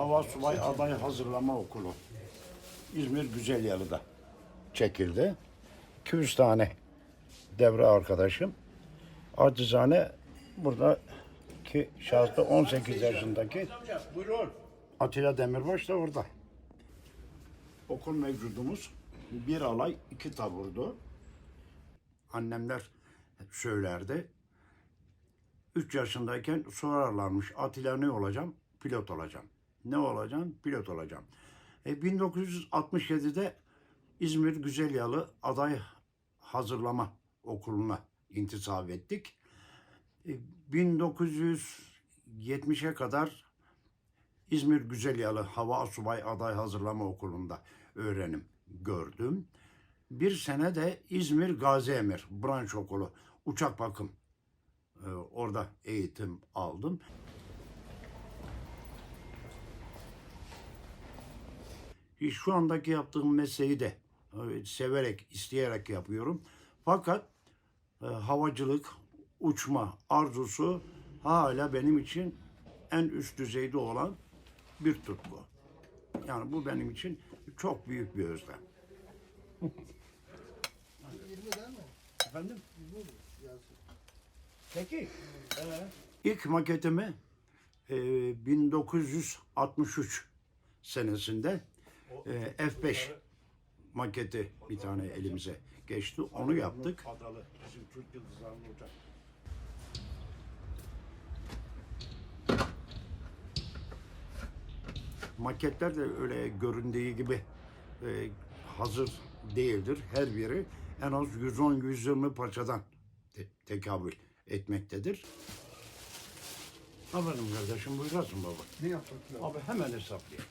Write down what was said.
Hava Subay Aday Hazırlama Okulu. İzmir Güzelyalı'da çekildi. 200 tane devre arkadaşım. Acizane buradaki şahısta 18 yaşındaki Atilla Demirbaş da orada. Okul mevcudumuz bir alay iki taburdu. Annemler söylerdi. 3 yaşındayken sorarlarmış Atilla ne olacağım? Pilot olacağım. Ne olacağım? Pilot olacağım. E, 1967'de İzmir Güzelyalı Aday Hazırlama Okulu'na intisap ettik. E, 1970'e kadar İzmir Güzelyalı Hava Asubay Aday Hazırlama Okulu'nda öğrenim gördüm. Bir sene de İzmir Gazi Emir Branş Okulu uçak bakım e, orada eğitim aldım. Şu andaki yaptığım mesleği de e, severek, isteyerek yapıyorum. Fakat e, havacılık, uçma arzusu hala benim için en üst düzeyde olan bir tutku. Yani bu benim için çok büyük bir özlem. 20 değil mi? Efendim? 20 olur yazın. Peki. İlk maketimi e, 1963 senesinde e, F5 maketi bir tane elimize geçti. Onu yaptık. Adalı bizim Türk Yıldızları'nın uçak. Maketler de öyle göründüğü gibi e, hazır değildir. Her biri en az 110-120 parçadan te- tekabül etmektedir. Aferin kardeşim buyurasın baba. Ne lazım? Abi hemen hesaplayayım.